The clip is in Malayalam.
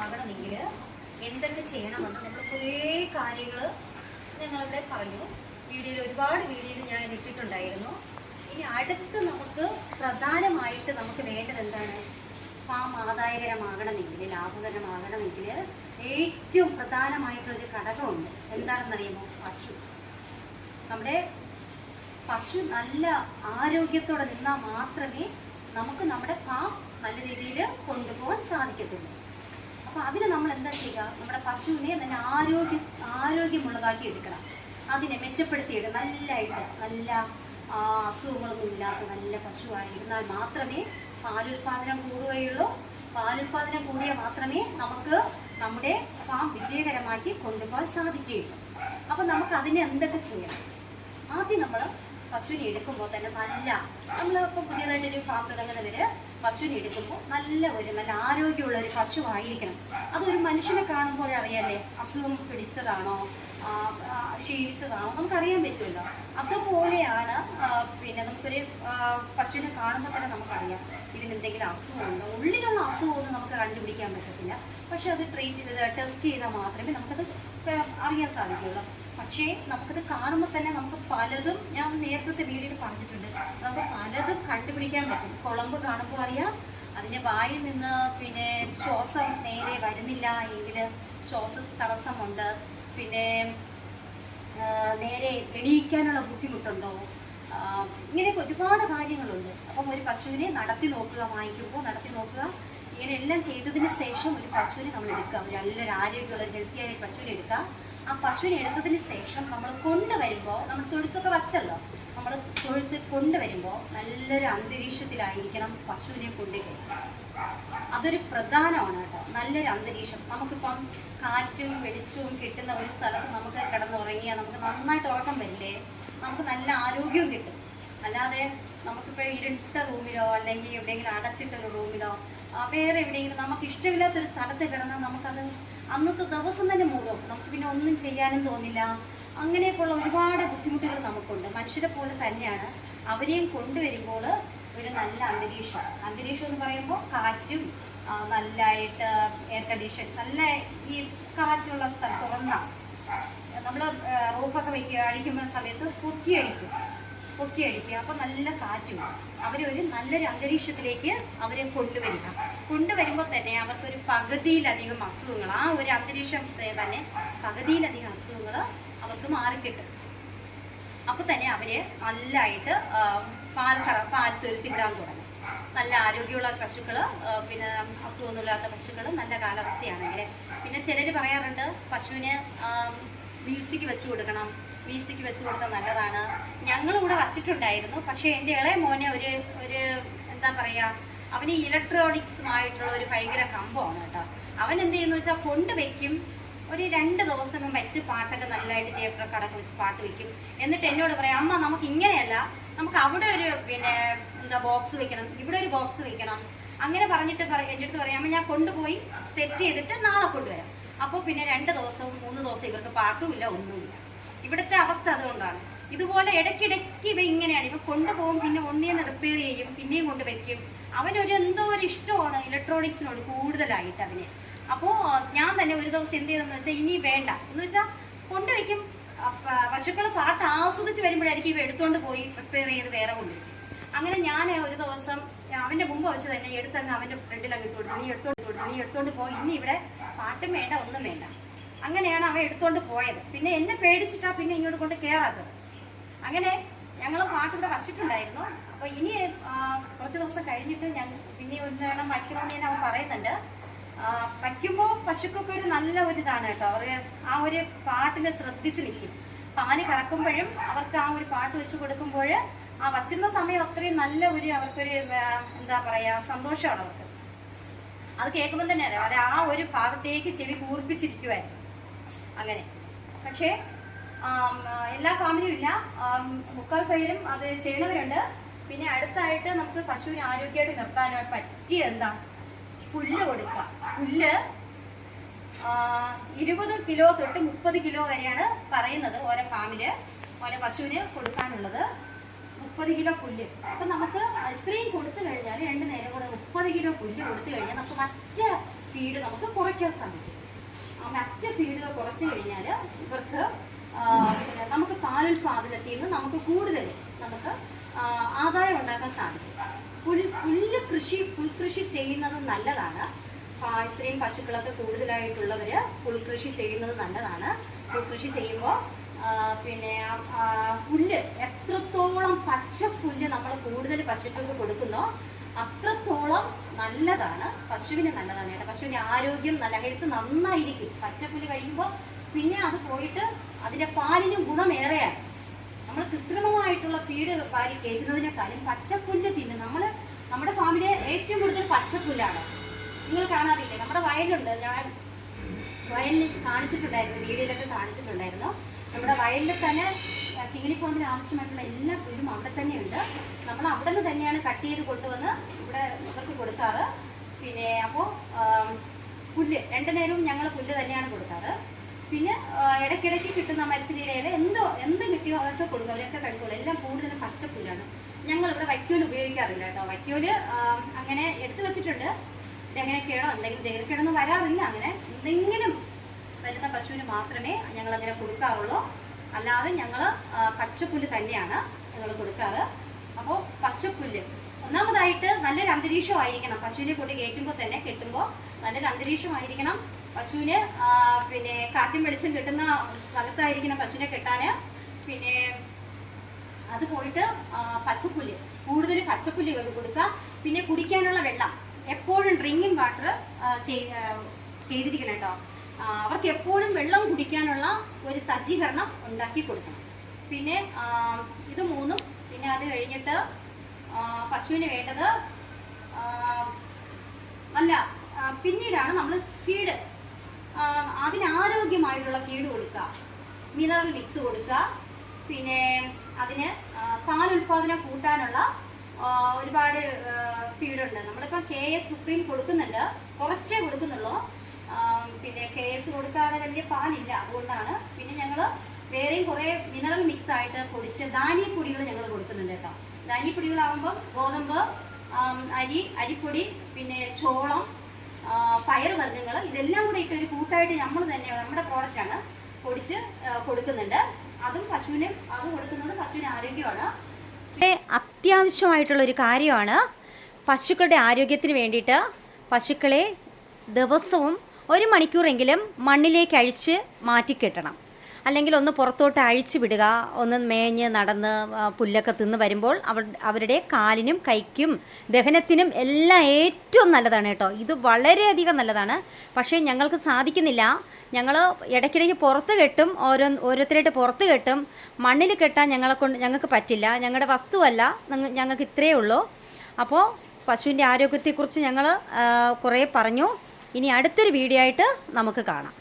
ഫാം ആദായകരമാകണമെങ്കിൽ എന്തൊക്കെ ചെയ്യണമെന്ന് നമ്മൾ കുറേ കാര്യങ്ങൾ ഞങ്ങളിവിടെ പറഞ്ഞു. വീഡിയോയിൽ ഒരുപാട് വീഡിയോയിൽ ഞാൻ ഇട്ടിട്ടുണ്ടായിരുന്നു. ഇനി അടുത്ത് നമുക്ക് പ്രധാനമായിട്ട് നമുക്ക് വേണ്ടത് എന്താണ്? ഫാം ആദായകരമാകണമെങ്കിൽ ലാഭകരമാകണമെങ്കിൽ ഏറ്റവും പ്രധാനമായിട്ടുള്ളൊരു ഘടകമുണ്ട്. എന്താണെന്നറിയുമോ? പശു. നമ്മുടെ പശു നല്ല ആരോഗ്യത്തോടെ നിന്നാൽ മാത്രമേ നമുക്ക് നമ്മുടെ ഫാം നല്ല രീതിയിൽ കൊണ്ടുപോകാൻ സാധിക്കത്തുള്ളൂ. അപ്പോൾ അതിന് നമ്മൾ എന്താ ചെയ്യുക? നമ്മുടെ പശുവിനെ തന്നെ ആരോഗ്യ ആരോഗ്യമുള്ളതാക്കി എടുക്കണം. അതിനെ മെച്ചപ്പെടുത്തിയിട്ട് നല്ലതായിട്ട് നല്ല അസുഖങ്ങളൊന്നും ഇല്ലാത്ത നല്ല പശുവായിരുന്നാൽ മാത്രമേ പാലുൽപാദനം കൂടുകയുള്ളൂ. പാലുൽപാദനം കൂടിയാൽ മാത്രമേ നമുക്ക് നമ്മുടെ ഫാം വിജയകരമാക്കി കൊണ്ടുപോകാൻ സാധിക്കുകയുള്ളൂ. അപ്പം നമുക്ക് അതിനെ എന്തൊക്കെ ചെയ്യണം? ആദ്യം നമ്മൾ പശുവിനെ എടുക്കുമ്പോൾ തന്നെ നല്ല നമ്മൾ ഇപ്പോൾ പുതിയതായിട്ടൊരു ഫാം തുടങ്ങുന്നവര് പശുവിനെ എടുക്കുമ്പോൾ നല്ല ഒരു നല്ല ആരോഗ്യമുള്ള ഒരു പശു ആയിരിക്കണം അതൊരു മനുഷ്യനെ കാണുമ്പോൾ അസുഖം പിടിച്ചതാണോ? ക്ഷീണിച്ചതാണോ? നമുക്കറിയാൻ പറ്റുമല്ലോ. അതുപോലെയാണ് പിന്നെ നമുക്കൊരു പശുവിനെ കാണുമ്പോൾ തന്നെ നമുക്കറിയാം. ഇതിന് എന്തെങ്കിലും അസുഖമുണ്ടോ? ഉള്ളിലുള്ള അസുഖമൊന്നും നമുക്ക് കണ്ടുപിടിക്കാൻ പറ്റത്തില്ല. പക്ഷെ അത് ട്രീറ്റ് ചെയ്ത് ടെസ്റ്റ് ചെയ്താൽ മാത്രമേ നമുക്കത് അറിയാൻ സാധിക്കുള്ളൂ പക്ഷേ നമുക്കത് കാണുമ്പോൾ തന്നെ നമുക്ക് പലതും ഞാൻ നേരത്തെ വീഡിയോയിൽ പറഞ്ഞിട്ടുണ്ട്. നമുക്ക് പലതും കണ്ടുപിടിക്കാൻ പറ്റും. കുളമ്പ് കാണുമ്പോൾ അറിയാം അതിന്റെ വായിൽ നിന്ന് പിന്നെ ശ്വാസം നേരെ വരുന്നില്ല എങ്കിൽ ശ്വാസ തടസ്സമുണ്ട്. പിന്നെ നേരെ എണീക്കാനുള്ള ബുദ്ധിമുട്ടുണ്ടോ? ഇങ്ങനെയൊക്കെ ഒരുപാട് കാര്യങ്ങളുണ്ട്. അപ്പം ഒരു പശുവിനെ നടത്തി നോക്കുക വാങ്ങിക്കുമ്പോൾ നടത്തി നോക്കുക. ഇങ്ങനെ എല്ലാം ചെയ്തതിന് ശേഷം ഒരു പശുവിനെ നമ്മൾ എടുക്കാം നല്ലൊരു ആരോഗ്യമുള്ള ഹെൽത്തിയായ പശുവിനെ എടുക്കുക ആ പശുവിനെ എടുത്തതിന് ശേഷം നമ്മൾ കൊണ്ടുവരുമ്പോൾ നമ്മൾ തൊഴുത്തൊക്കെ വച്ചല്ലോ നമ്മൾ തൊഴുത്ത് കൊണ്ടുവരുമ്പോൾ നല്ലൊരു അന്തരീക്ഷത്തിലായിരിക്കണം പശുവിനെ കൊണ്ടുവരുന്നത് അതൊരു പ്രധാനമാണ് കേട്ടോ. നല്ലൊരു അന്തരീക്ഷം. നമുക്കിപ്പം കാറ്റും വെളിച്ചവും കിട്ടുന്ന ഒരു സ്ഥലത്ത് നമുക്ക് കിടന്നുറങ്ങിയാൽ നമുക്ക് നന്നായിട്ട് ഉറക്കം വരില്ലേ? നമുക്ക് നല്ല ആരോഗ്യവും കിട്ടും. അല്ലാതെ നമുക്കിപ്പോൾ ഇരുട്ട റൂമിലോ അല്ലെങ്കിൽ എവിടെയെങ്കിലും അടച്ചിട്ട ഒരു റൂമിലോ വേറെ എവിടെയെങ്കിലും നമുക്ക് ഇഷ്ടമില്ലാത്തൊരു സ്ഥലത്ത് കിടന്നാൽ നമുക്കത് അന്നത്തെ ദിവസം തന്നെ മുഴുവൻ നമുക്ക് പിന്നെ ഒന്നും ചെയ്യാനും തോന്നില്ല. അങ്ങനെയൊക്കെയുള്ള ഒരുപാട് ബുദ്ധിമുട്ടുകൾ നമുക്കുണ്ട്. മനുഷ്യരെ പോലെ തന്നെയാണ് അവരെയും കൊണ്ടുവരുമ്പോൾ ഒരു നല്ല അന്തരീക്ഷം. അന്തരീക്ഷം എന്ന് പറയുമ്പോൾ കാറ്റും നല്ലതായിട്ട് എയർ കണ്ടീഷൻ നല്ല ഈ കാറ്റുള്ള തുറന്ന നമ്മൾ റൂഫൊക്കെ വയ്ക്കുക അടിക്കുന്ന സമയത്ത് പൊക്കി അടിക്കും പൊക്കി അടിക്കുക. അപ്പോൾ നല്ല കാറ്റ് അവരെ ഒരു നല്ലൊരു അന്തരീക്ഷത്തിലേക്ക് അവരെ കൊണ്ടുവരിക. കൊണ്ടുവരുമ്പോൾ തന്നെ അവർക്കൊരു പകുതിയിലധികം അസുഖങ്ങൾ ആ ഒരു അന്തരീക്ഷം തന്നെ പകുതിയിലധികം അസുഖങ്ങൾ അവർക്ക് മാറിക്കിട്ടും. അപ്പോൾ തന്നെ അവർ നല്ലതായിട്ട് പാൽ കറ പാൽ ചൊരുത്തിടാൻ തുടങ്ങും. നല്ല ആരോഗ്യമുള്ള പശുക്കൾ പിന്നെ അസുഖമൊന്നുമില്ലാത്ത പശുക്കൾ നല്ല കാലാവസ്ഥയാണെങ്കിൽ പിന്നെ ചിലർ പറയാറുണ്ട് പശുവിന് മ്യൂസിക് വെച്ച് കൊടുക്കണം മ്യൂസിക് വെച്ച് കൊടുത്താൽ നല്ലതാണ്. ഞങ്ങളും കൂടെ വച്ചിട്ടുണ്ടായിരുന്നു. പക്ഷേ എന്റെ ഇളയ മോനെ ഒരു ഒരു എന്താ പറയുക അവന് ഇലക്ട്രോണിക്സുമായിട്ടുള്ള ഒരു ഭയങ്കര കമ്പമാണ് കേട്ടോ. അവൻ എന്ത് ചെയ്യുന്നു വെച്ചാൽ കൊണ്ട് വയ്ക്കും ഒരു രണ്ട് ദിവസം വെച്ച് പാട്ടൊക്കെ നല്ലതായിട്ട് തിയേറ്ററൊക്കെ അടക്കം വെച്ച് പാട്ട് വെക്കും. എന്നിട്ട് എന്നോട് പറയാം അമ്മ നമുക്ക് ഇങ്ങനെയല്ല. നമുക്ക് അവിടെ ഒരു പിന്നെ എന്താ ബോക്സ് വെക്കണം. ഇവിടെ ഒരു ബോക്സ് വെക്കണം. അങ്ങനെ പറഞ്ഞിട്ട് പറ- എന്റെ അടുത്ത് പറയാം ഞാൻ കൊണ്ടുപോയി സെറ്റ് ചെയ്തിട്ട് നാളെ കൊണ്ടുവരാം. അപ്പോൾ പിന്നെ രണ്ട് ദിവസവും മൂന്ന് ദിവസവും ഇവർക്ക് പാട്ടുമില്ല ഒന്നുമില്ല. ഇവിടുത്തെ അവസ്ഥ അതുകൊണ്ടാണ്. ഇതുപോലെ ഇടയ്ക്കിടയ്ക്ക് ഇവ ഇങ്ങനെയാണ്. ഇവ കൊണ്ടുപോകും പിന്നെ ഒന്നേന്ന് റിപ്പയർ ചെയ്യും പിന്നെയും കൊണ്ട് വെക്കും. അവനൊരു എന്തോ ഒരു ഇഷ്ടമാണ് ഇലക്ട്രോണിക്സിനോട് കൂടുതലായിട്ട് അവന് അപ്പോൾ ഞാൻ തന്നെ ഒരു ദിവസം എന്ത് ചെയ്തെന്ന് വെച്ചാൽ ഇനി വേണ്ട. എന്ന് വെച്ചാൽ കൊണ്ടുവയ്ക്കും പശുക്കൾ പാട്ട് ആസ്വദിച്ച് വരുമ്പോഴായിരിക്കും ഇവ എടുത്തുകൊണ്ട് പോയി പ്രിപ്പയർ ചെയ്ത് വേറെ കൊണ്ടുവയ്ക്കും അങ്ങനെ ഞാൻ ഒരു ദിവസം അവന്റെ മുമ്പ് വെച്ച് തന്നെ എടുത്തങ്ങ് അവന്റെ ഫ്രണ്ടിലങ്ങ് ഇട്ട് നീ എടുത്തോണ്ട് കൊടുത്തു. നീ എടുത്തോണ്ട് പോയി ഇനി ഇവിടെ പാട്ടും വേണ്ട ഒന്നും വേണ്ട. അങ്ങനെയാണ് അവൻ എടുത്തുകൊണ്ട് പോയത്. പിന്നെ എന്നെ പേടിച്ചിട്ടാ പിന്നെ ഇങ്ങോട്ട് കൊണ്ട് കയറാത്തത് അങ്ങനെ ഞങ്ങൾ പാട്ട് ഇവിടെ വച്ചിട്ടുണ്ടായിരുന്നു. അപ്പൊ ഇനി കുറച്ച് ദിവസം കഴിഞ്ഞിട്ട് ഞാൻ പിന്നെ ഒന്ന് വേണം വയ്ക്കണമെന്ന് ഞാൻ അവൻ പറയുന്നുണ്ട്. വയ്ക്കുമ്പോൾ പശുക്കൊക്കെ ഒരു നല്ല ഒരു ഇതാണ് കേട്ടോ. അവർ ആ ഒരു പാട്ടിനെ ശ്രദ്ധിച്ച് നിൽക്കും. പാൽ കറക്കുമ്പോഴും അവർക്ക് ആ ഒരു പാട്ട് വെച്ച് കൊടുക്കുമ്പോൾ ആ വച്ചിരുന്ന സമയം അത്രയും നല്ല ഒരു അവർക്കൊരു എന്താ പറയാ സന്തോഷമാണ് അവർക്ക്. അത് കേൾക്കുമ്പോൾ തന്നെ അവർ ആ ഒരു ഭാഗത്തേക്ക് ചെവി കൂർപ്പിച്ചിരിക്കുമായിരുന്നു അങ്ങനെ. പക്ഷേ എല്ലാ ഫാമിലും ഇല്ല. മുക്കാൽ ഫൈലും അത് ചെയ്യണവരുണ്ട്. പിന്നെ അടുത്തായിട്ട് നമുക്ക് പശുവിനെ ആരോഗ്യമായിട്ട് നിർത്താനായിട്ട് പറ്റിയ എന്താ? പുല്ല് കൊടുക്കുക പുല്ല് ഇരുപത് കിലോ തൊട്ട് മുപ്പത് കിലോ വരെയാണ് പറയുന്നത് ഓരോ ഫാമിൽ ഓരോ പശുവിന് കൊടുക്കാനുള്ളത്. മുപ്പത് കിലോ പുല്ല്. അപ്പൊ നമുക്ക് ഇത്രയും കൊടുത്തു കഴിഞ്ഞാൽ രണ്ട് നേരം കൂടെ മുപ്പത് കിലോ പുല്ല് കൊടുത്തു കഴിഞ്ഞാൽ നമുക്ക് മറ്റേ ഫീഡ് നമുക്ക് കുറയ്ക്കാൻ സാധിക്കും. മറ്റ് ഫീഡുകൾ കുറച്ച് കഴിഞ്ഞാൽ ഇവർക്ക് നമുക്ക് പാലുൽപാദനത്തിൽ നിന്ന് നമുക്ക് കൂടുതൽ നമുക്ക് ആദായം ഉണ്ടാക്കാൻ സാധിക്കും. പുൽ പുല്ല് കൃഷി പുൽകൃഷി ചെയ്യുന്നത് നല്ലതാണ്. ഇത്രയും പശുക്കളൊക്കെ കൂടുതലായിട്ടുള്ളവർ പുൽകൃഷി ചെയ്യുന്നത് നല്ലതാണ്. പുൽകൃഷി ചെയ്യുമ്പോൾ പിന്നെ പുല്ല് എത്രത്തോളം പച്ച പുല്ല് നമ്മൾ കൂടുതൽ പശുക്കൾക്ക് കൊടുക്കുന്നോ അത്രത്തോളം നല്ലതാണ്. പശുവിന് നല്ലതാണ് കേട്ടോ. പശുവിന് ആരോഗ്യം നല്ല ഹെൽത്ത് നന്നായിരിക്കും. പച്ചപ്പുല്ല് കഴിയുമ്പോൾ പിന്നെ അത് പോയിട്ട് അതിന്റെ പാലിന് ഗുണമേറെയാണ്. നമ്മൾ കൃത്രിമമായിട്ടുള്ള പീട് പാലി കയറ്റുന്നതിനേക്കാളും പച്ചപ്പുല്ല് തിന്ന്. നമ്മൾ നമ്മുടെ ഫാമിലെ ഏറ്റവും കൂടുതൽ പച്ചപ്പുല്ലാണ്. നിങ്ങൾ കാണാറില്ലേ? നമ്മുടെ വയലുണ്ട്. ഞാൻ വയലിൽ കാണിച്ചിട്ടുണ്ടായിരുന്നു. വീഡിയോയിലൊക്കെ കാണിച്ചിട്ടുണ്ടായിരുന്നു. നമ്മുടെ വയലിൽ തന്നെ ആ, കിങ്ങിണി ഫാമിന് ആവശ്യമായിട്ടുള്ള എല്ലാ പുല്ലും അവിടെ തന്നെയുണ്ട്. നമ്മൾ അവിടെ നിന്ന് തന്നെയാണ് കട്ട് ചെയ്ത് കൊണ്ടുവന്ന് ഇവിടെ ഇവർക്ക് കൊടുക്കാറ്. പിന്നെ അപ്പോൾ പുല്ല് രണ്ടു നേരവും ഞങ്ങൾ പുല്ല് തന്നെയാണ് കൊടുക്കാറ്. പിന്നെ ഇടയ്ക്കിടയ്ക്ക് കിട്ടുന്ന മരിച്ചിലിയുടെ എന്തോ എന്ത് കിട്ടിയോ അതൊക്കെ കൊടുക്കും അവരൊക്കെ കഴിച്ചോളൂ. എല്ലാം കൂടുതലും പച്ചപ്പുല്ലാണ് ഞങ്ങൾ ഇവിടെ വൈക്കോൽ ഉപയോഗിക്കാറില്ല കേട്ടോ. വൈക്കോൽ അങ്ങനെ എടുത്തു വെച്ചിട്ടുണ്ട്. ഇതെങ്ങനെയൊക്കെയാണോ എന്തെങ്കിലും ദീർഘിടൊന്നും വരാറില്ല. അങ്ങനെ എന്തെങ്കിലും വരുന്ന പശുവിന് മാത്രമേ ഞങ്ങൾ അങ്ങനെ കൊടുക്കാറുള്ളൂ. അല്ലാതെ ഞങ്ങൾ പച്ചപ്പുല്ല് തന്നെയാണ് ഞങ്ങൾ കൊടുക്കാറ്. അപ്പോൾ പച്ചപ്പുല്ല്. ഒന്നാമതായിട്ട് നല്ലൊരു അന്തരീക്ഷമായിരിക്കണം. പശുവിനെ കൊണ്ട് കയറ്റുമ്പോൾ തന്നെ കെട്ടുമ്പോൾ നല്ലൊരു അന്തരീക്ഷമായിരിക്കണം. പശുവിന് പിന്നെ കാറ്റും വെളിച്ചം കിട്ടുന്ന സ്ഥലത്തായിരിക്കണം പശുവിനെ കെട്ടാൻ പിന്നെ അത് പോയിട്ട് പച്ചപ്പുല്ല്. കൂടുതൽ പച്ചപ്പുല്ല് കൊടുക്കുക. പിന്നെ കുടിക്കാനുള്ള വെള്ളം. എപ്പോഴും ഡ്രിങ്കിങ് വാട്ടർ ചെയ്തിരിക്കണം കേട്ടോ. അവർക്ക് എപ്പോഴും വെള്ളം കുടിക്കാനുള്ള ഒരു സജ്ജീകരണം ഉണ്ടാക്കി കൊടുക്കണം. പിന്നെ ഇത് മൂന്നും പിന്നെ അത് കഴിഞ്ഞിട്ട് പശുവിന് വേണ്ടത് അല്ല പിന്നീടാണ് നമ്മൾ ഫീഡ് അതിന് ആരോഗ്യമായിട്ടുള്ള ഫീഡ് കൊടുക്കുക. മിനറൽ മിക്സ് കൊടുക്കുക. പിന്നെ അതിന് പാലുൽപാദനം കൂട്ടാനുള്ള ഒരുപാട് ഫീഡുണ്ട് നമ്മളിപ്പോൾ കെ എസ് സുപ്രീം കൊടുക്കുന്നുണ്ട്. കുറച്ചേ കൊടുക്കുന്നുള്ളൂ. പിന്നെ കെ എസ് കൊടുക്കാതെ വലിയ പാലില്ല. അതുകൊണ്ടാണ് പിന്നെ ഞങ്ങൾ വേറെയും കുറേ മിനറൽ മിക്സ് ആയിട്ട് പൊടിച്ച് ധാന്യപ്പൊടികൾ ഞങ്ങൾ കൊടുക്കുന്നുണ്ട് കേട്ടോ. ധാന്യപ്പൊടികളാകുമ്പം ഗോതമ്പ് അരി അരിപ്പൊടി പിന്നെ ചോളം പയർ വർഗങ്ങൾ ഇതെല്ലാം കൂടെ ഇട്ട് ഒരു കൂട്ടായിട്ട് നമ്മൾ തന്നെ നമ്മുടെ പ്രോഡക്റ്റാണ് പൊടിച്ച് കൊടുക്കുന്നുണ്ട്. അതും പശുവിന് അത് കൊടുക്കുന്നത് പശുവിന് ആരോഗ്യമാണ്. അത്യാവശ്യമായിട്ടുള്ളൊരു കാര്യമാണ് പശുക്കളുടെ ആരോഗ്യത്തിന് വേണ്ടിയിട്ട് പശുക്കളെ ദിവസവും ഒരു മണിക്കൂറെങ്കിലും മണ്ണിലേക്ക് അഴിച്ച് മാറ്റിക്കെട്ടണം അല്ലെങ്കിൽ ഒന്ന് പുറത്തോട്ട് അഴിച്ചു വിടുക ഒന്ന് മേഞ്ഞ് നടന്ന് പുല്ലൊക്കെ തിന്ന് വരുമ്പോൾ അവർ അവരുടെ കാലിനും കൈക്കും ദഹനത്തിനും എല്ലാം ഏറ്റവും നല്ലതാണ് കേട്ടോ. ഇത് വളരെയധികം നല്ലതാണ്. പക്ഷേ ഞങ്ങൾക്ക് സാധിക്കുന്നില്ല. ഞങ്ങൾ ഇടയ്ക്കിടയ്ക്ക് പുറത്ത് കെട്ടും ഓരോ ഓരോരുത്തരായിട്ട് പുറത്ത് കെട്ടും. മണ്ണിൽ കെട്ടാൻ ഞങ്ങളെ കൊണ്ട് ഞങ്ങൾക്ക് പറ്റില്ല. ഞങ്ങളുടെ വസ്തുവല്ല. ഞങ്ങൾക്ക് ഇത്രയേ ഉള്ളൂ. അപ്പോൾ പശുവിന്റെ ആരോഗ്യത്തെക്കുറിച്ച് ഞങ്ങൾ കുറേ പറഞ്ഞു. ഇനി അടുത്തൊരു വീഡിയോ ആയിട്ട് നമുക്ക് കാണാം.